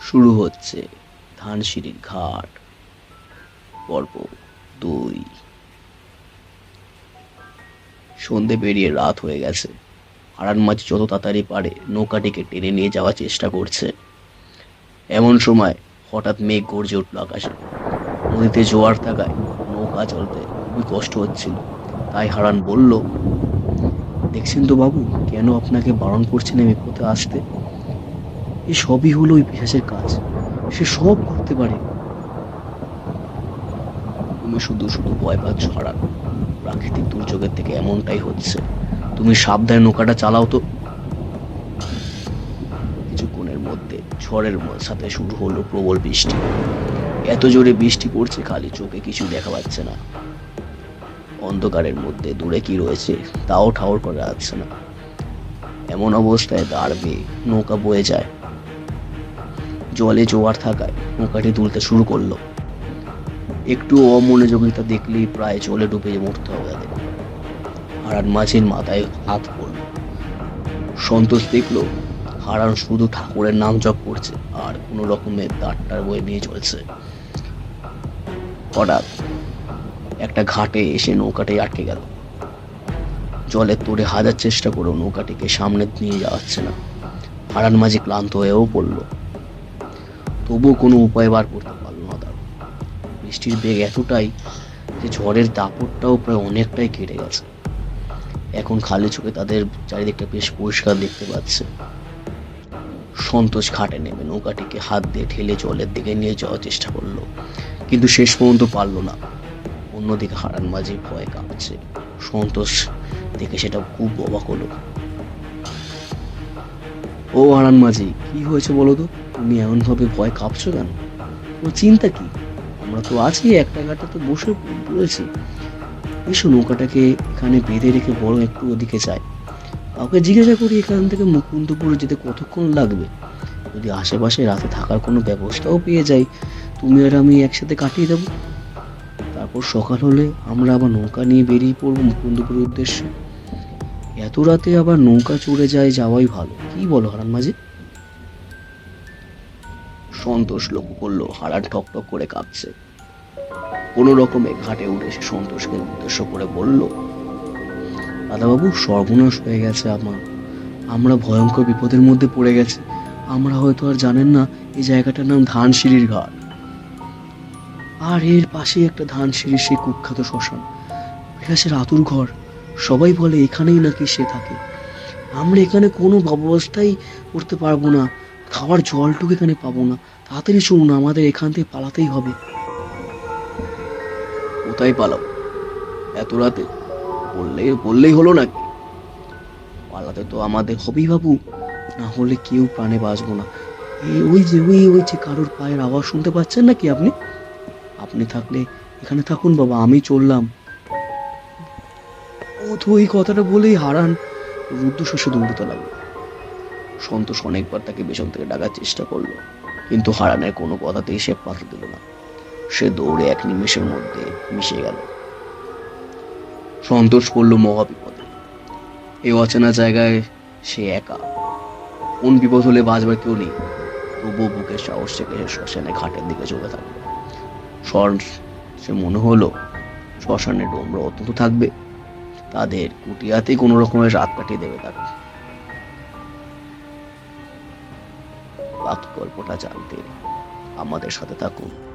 শুরু হচ্ছে ধানসিঁড়ির ঘাট। পর্ব দুই। সন্ধে পেরিয়ে রাত হয়ে গেছে। হারান মাঝি যত তাড়াতাড়ি পারে নৌকাটিকে টেনে নিয়ে যাওয়ার চেষ্টা করছে। এমন সময় হঠাৎ মেঘ গর্জে উঠল আকাশে। নদীতে জোয়ার থাকায় নৌকা চলতে খুবই কষ্ট হচ্ছিল। তাই হারান বলল, দেখছেন তো বাবু, কেন আপনাকে বারণ করছেন আমি পথে আসতে? এই সবই হলো ওই পিসাসের কাজ। সে সব করতে পারে। তুমি শুধু শুধু ভয় পাচ্ছ হারান প্রাকৃতিক দুর্যোগের থেকে এমনটাই হচ্ছে। তুমি সাবধানে নৌকাটা চালাও তো। কিছুক্ষণের মধ্যে ঝড়ের সাথে শুরু হলো প্রবল বৃষ্টি। এত জোরে বৃষ্টি পড়ছে, খালি চোখে কিছু দেখা যাচ্ছে না। অন্ধকারের মধ্যে দূরে কি রয়েছে, তাও ঠাউর করা যাচ্ছে না। এমন অবস্থায় দাঁড় বেয়ে নৌকা বয়ে যায়। জলে জোয়ার থাকায় নৌকাটি তুলতে শুরু করল। একটু অমনোযোগিতা দেখলেই প্রায় জলে ডুবে মরতে হবে তাদের। হারান মাঝির মাথায় হাত পড়ল। সন্তোষ দেখল হারান শুধু ঠাকুরের নাম জপ করছে আর কোনো রকমের দাঁড়টার বয়ে নিয়ে চলছে। হঠাৎ একটা ঘাটে এসে নৌকাটি আটকে গেল। জলের তোড়ে হাজার চেষ্টা করেও নৌকাটিকে সামনে নিয়ে যাওয়াচ্ছে না। হারান মাঝি ক্লান্ত হয়েও পড়ল। তবুও কোনো উপায় বার করতে পারল না তার বৃষ্টির বেগ এতটাই যে ঝড়ের দাপটটাও প্রায় অনেকটাই কেটে গেছে। এখন খালি চোখে তাদের চারিদিকটা বেশ পরিষ্কার দেখতে পাচ্ছে। সন্তোষ ঘাটে নেমে নৌকাটিকে হাত দিয়ে ঠেলে জলের দিকে নিয়ে যাওয়ার চেষ্টা করল, কিন্তু শেষ পর্যন্ত পারল না। অন্যদিকে হারান মাঝি ভয় কাঁপছে। সন্তোষ দেখে সেটা খুব অবাক হলো। ও হারান মাঝি, কি হয়েছে বলো তো? তুমি এমন ভাবে ভয় কাঁপছো কেন? ও চিন্তা কি? আমরা তো আছি একটা ঘাটে তো বসে পড়েছি এসো নৌকাটাকে এখানে বেঁধে রেখে বড় একটু ওদিকে যাই। কাউকে জিজ্ঞাসা করি, এখান থেকে মুকুন্দপুরে যেতে কতক্ষণ লাগবে? যদি আশেপাশে রাতে থাকার কোনো ব্যবস্থাও পেয়ে যাই, তুমি আর আমি একসাথে কাটিয়ে দেবো। তারপর সকাল হলে আমরা আবার নৌকা নিয়ে বেরিয়ে পড়ব মুকুন্দপুরের উদ্দেশ্যে। এত রাতে আবার নৌকা চড়ে যায় যাওয়াই ভালো। কি বলো হারান মাঝি? সন্তোষ লক্ষ্য করল হারান ঠক ঠক করে কাঁপছে। কোনো রকমে ঘাটে উঠে সে সন্তোষকে উদ্দেশ্য করে বলল, দাদাবাবু, সর্বনাশ হয়ে গেছে আমার। আমরা ভয়ঙ্কর বিপদের মধ্যে পড়ে গেছি। আমরা হয়তো আর জানেন না এই জায়গাটার নাম ধানসিঁড়ির ঘাট। আর এর পাশে একটা ধানসিঁড়ির সেই কুখ্যাত শ্মশান। বিলাসের আতুর ঘর। সবাই বলে, এখানেই নাকি সে থাকে। আমরা এখানে কোনো ব্যবস্থাই করতে পারব না। খাওয়ার জলটুকু এখানে পাবো না। তাড়াতাড়ি শুনুন, আমাদের এখান থেকে পালাতেই হবে। কোথায় পালাবো? এত রাতে? বললে, বললেই হলো নাকি? পালাতে তো আমাদের হবেই বাবু। না হলে কেউ প্রাণে বাঁচবো না। এই ওই যে, ওই ওই যে কারোর পায়ের আওয়াজ শুনতে পাচ্ছেন নাকি আপনি? আপনি থাকলে এখানে থাকুন বাবা, আমি চললাম। তো এই কথাটা বলেই হারান রুদ্রশস্য দৌড়তে লাগল। সন্তোষ অনেকবার তাকে পেছন থেকে ডাকার চেষ্টা করল, কিন্তু হারানের কোনো কথাতেই সে পাত্র দিল না। সে দৌড়ে এক নিমেষের মধ্যে মিশে গেল। সন্তোষ পড়ল মহাবিপদে। এই অচেনা জায়গায় সে একা। কোন বিপদ হলে বাঁচবার কেউ নেই। তবুও বুকের সাহস থেকে শ্মশানে ঘাটের দিকে চলে থাকল সে মনে হলো শ্মশানে ডোমরা অত্যন্ত থাকবে। তাদের কুটিয়াতে কোনো রকমের রাত কাটিয়ে দেবে তারা। বাকি গল্পটা জানতে আমাদের সাথে থাকুন।